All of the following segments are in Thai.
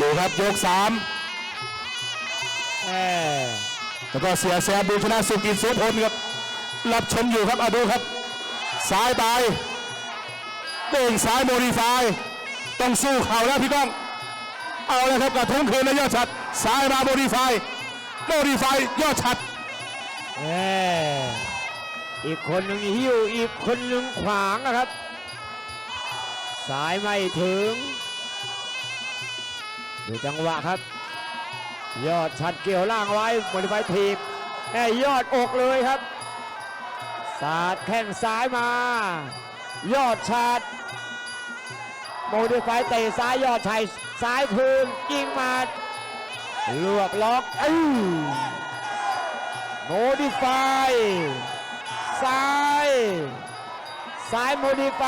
ดูครับยกสามแหมแล้วก็เสียแซมดูชนะสุกิจโสพลครับรับชมอยู่ครับเอาดูครับซ้ายไปเด้งซ้ายโมดิฟายต้องสู้เข่าแล้วพี่ก้อง เอาเลยครับกระทุ้งคืนนะยอดชัดซ้ายมาโมดิฟายโมดิฟายยอดชัดแหมอีกคนหนึ่งหิ้วอีกคนหนึ่งขวางนะครับ สายไม่ถึง ดูจังหวะครับ ยอดชัดเกี่ยวล่างไว้โมดิไฟทีบแม่ยอดอกเลยครับ สาดแข้งซ้ายมา ยอดชัดโมดิไฟเตะซ้ายยอดชัยซ้ายคืนยิงมาลวกล็อกอื้อโมดิไฟซ้ายซ้ายโมดิไฟ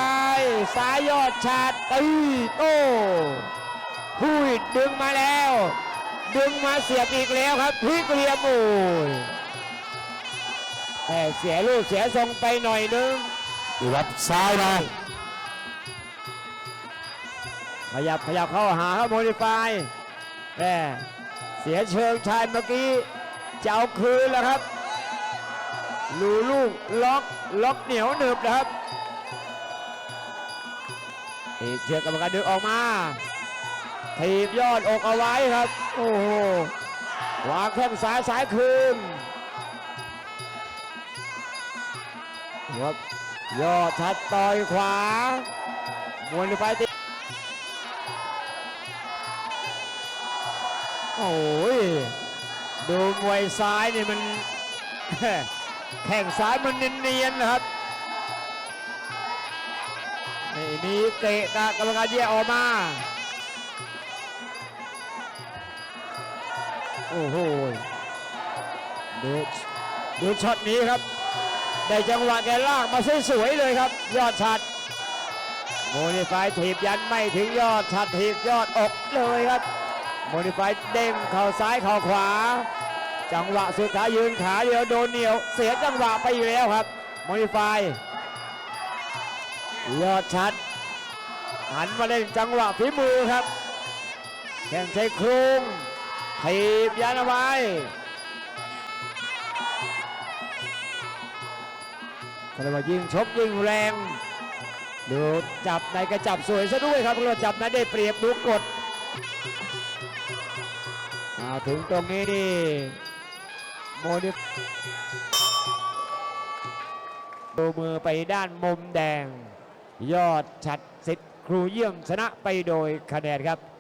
ซ้ายยอดชัดตีโต้ พุยดึงมาแล้ว ดึงมาเสียบอีกแล้วครับพลิกเหลี่ยมโอ้ยแต่เสียลูกเสียทรงไปหน่อยนึงดูครับซ้ายมาขยับขยับเข้าหาครับโมดิฟายแหม่เสียเชิงชายเมื่อกี้จะเอาคืนแล้วครับลูลูกล็อกล็อกเหนียวหนึบนะครับอีกเชือกกรรมการดึงออกมา ถีบยอดอกเอาไว้ครับ โอ้โหวางแข้งซ้ายซ้ายคืนครับยอดชัดต่อยขวามวนไปติโอ้ยดูมวยซ้ายนี่มันแข่งซ้ายมันเนียนๆนะครับไม่มีเตะกะกรรมการแยกออกมา โอ้โหดูดูช็อตนี้ครับ ได้จังหวะแกลากมาสวยๆเลยครับ ยอดชัดโมนิฟายถีบยันไม่ถึงยอดชัดถีบยอดอกเลยครับโมดิฟายเด้งเข่าซ้ายเข่าขวา จังหวะสุดท้ายยืนขาเดียวโดนเหนียว เสียจังหวะไปอยู่แล้วครับโมดิฟายยอดชัด หันมาเล่นจังหวะฝีมือครับแข่งใช้โครง ถีบยันเอาไว้ก็เลยว่ายิงชกยิงแรง ดูจับในกระจับสวยซะด้วยครับเราจับในได้เปรียบดูกดมาถึงตรงนี้นี่โมดิดูมือไปด้านมุมแดง ยอดชัดสิทธิ์ครูเยี่ยมชนะไปโดยคะแนนครับ